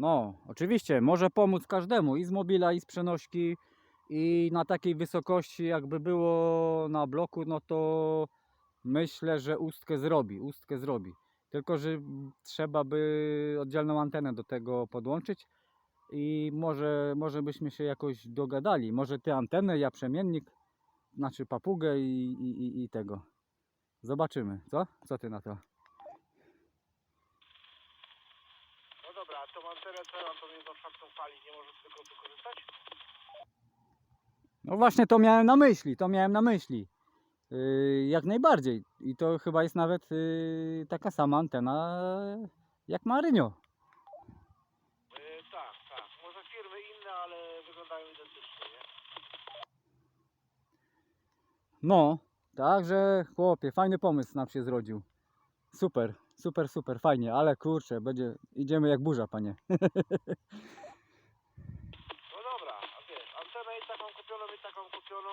No, oczywiście, może pomóc każdemu i z mobila, i z przenośki, i na takiej wysokości, jakby było na bloku, no to myślę, że ustkę zrobi, ustkę zrobi. Tylko, że trzeba by oddzielną antenę do tego podłączyć i może, może byśmy się jakoś dogadali. Może ty antenę, ja przemiennik, znaczy papugę i, i, i, tego. Zobaczymy, co? Co ty na to? No dobra, a antenę co mam tą jedną czwartą fali, nie może z tego wykorzystać? No właśnie to miałem na myśli, to miałem na myśli. Yy, jak najbardziej. I to chyba jest nawet yy, taka sama antena jak ma Rynio. Yy, tak, tak. Może firmy inne, ale wyglądają identycznie, nie? No, także chłopie, fajny pomysł nam się zrodził. Super, super, super, fajnie, ale kurczę, będzie, idziemy jak burza, panie. No dobra, a wiesz, antenę i taką kupioną, i taką kupioną,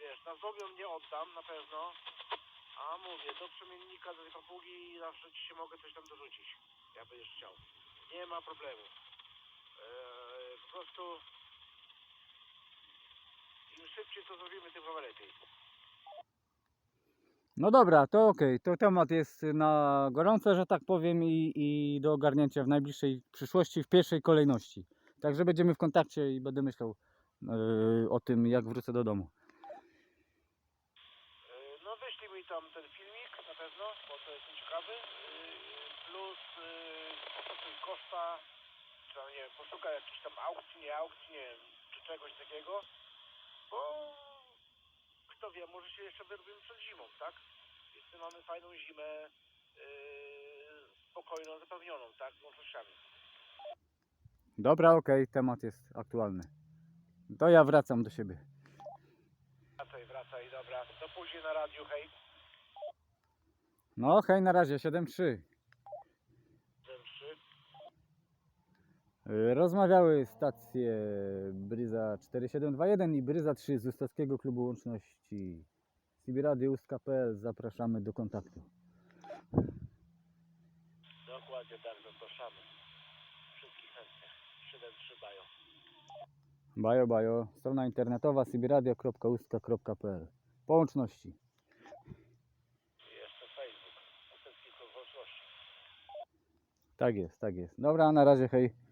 wiesz, na zobią nie oddam na pewno, a mówię, do przemiennika, do tej papugi zawsze ci się mogę coś tam dorzucić, jak będziesz chciał. Nie ma problemu. Eee, po prostu im szybciej to zrobimy, tym chyba lepiej. No dobra, to okej, to temat jest na gorąco, że tak powiem i, i do ogarnięcia w najbliższej przyszłości, w pierwszej kolejności. Także będziemy w kontakcie i będę myślał yy, o tym, jak wrócę do domu. Yy, No wyślij mi tam ten filmik na pewno, bo to jestem ciekawy. Yy, Plus yy, oszacuj koszta, czy tam nie wiem, poszukaj jakiejś tam aukcji, nie aukcji, nie wiem, czy czegoś takiego. Bo kto wie, może się jeszcze wyrobimy przed zimą, tak? Jeszcze mamy fajną zimę yy, spokojną, zapewnioną, tak? Łącznościami. Dobra, okej, temat jest aktualny. To ja wracam do siebie. Wracaj, wracaj, dobra. To później na radiu, hej. No hej, na razie, 7-3. Rozmawiały stacje Bryza 4721 i Bryza 3 z Ustawskiego Klubu Łączności. CBRadio.pl zapraszamy do kontaktu. Dokładnie tak, zapraszamy. Wszystkich chętnie. 7-3 dają. Bajo, bajo. Strona internetowa cbradio.ustka.pl Po łączności. I jeszcze Facebook. Łączności. Tak jest, tak jest. Dobra, na razie, hej.